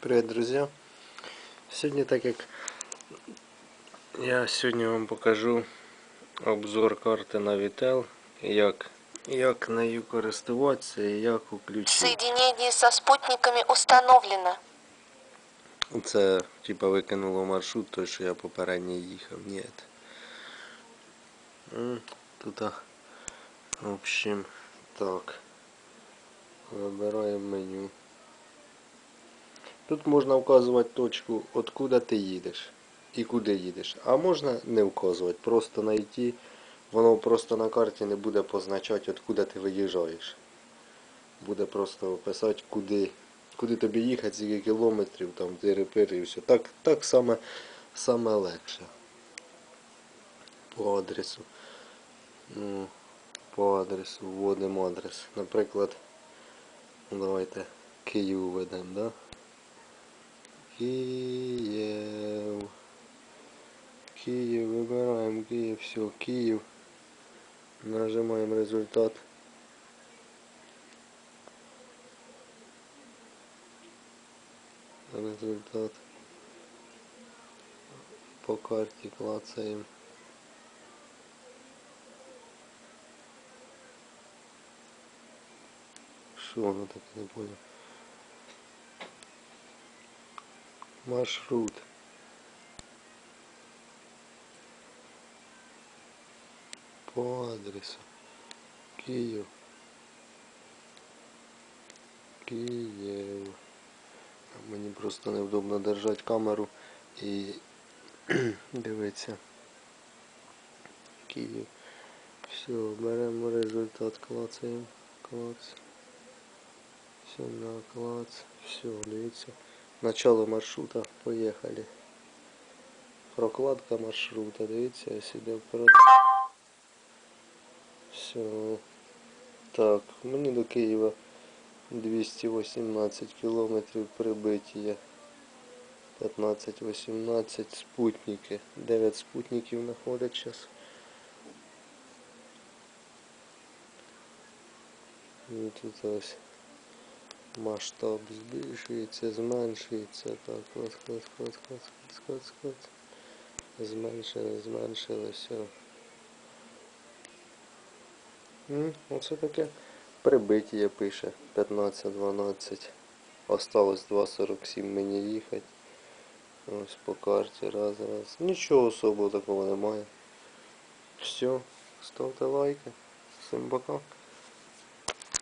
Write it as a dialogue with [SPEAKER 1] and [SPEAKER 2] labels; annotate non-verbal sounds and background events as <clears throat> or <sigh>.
[SPEAKER 1] Привет, друзья! Сьогодні, так як я сьогодні вам покажу обзор карти Navitel, як, як нею користуватися і як включити.
[SPEAKER 2] Соединение со спутниками установлено.
[SPEAKER 1] Це типа викинуло маршрут, той, що я попередньо їхав. Ні. М, Тут, а, в общем, так. Вибираємо меню. Тут можна вказувати точку, откуда ти їдеш і куди їдеш. А можна не вказувати, просто знайти. Воно просто на карті не буде позначати, откуда ти виїжджаєш. Буде просто писати, куди, куди тобі їхати, скільки кілометрів, там, тири-пири і все. Так, так саме, саме легше. По адресу. Ну, по адресу вводимо адрес. Наприклад, ну, давайте Київ введемо, да? Київ. Київ, вибираємо Київ, все, Київ. Нажимаємо результат. Результат. По карті клацаємо. Що воно таке не понял? Маршрут. По адресу. Київ. Київ. Мені просто невдобно держати камеру і <clears throat> дивитися. Київ. Все, беремо результат, клацаємо. Клац. Все, на клац. Все, дивіться. Начало маршрута. Поїхали. Прокладка маршрута. Дивіться, я сюди вперед. Все. Так, мені до Києва 218 кілометрів прибиття. 15-18 спутники. 9 спутників знаходять зараз. І тут ось Масштаб збільшується, зменшується. Так, от, от, от, от, от, от, от. Зменшили, все. Оце таке прибиття пише 15-12. Осталось 2.47 мені їхати. Ось по карті раз, раз. Нічого особого такого немає. Все, ставте лайки. Всім пока.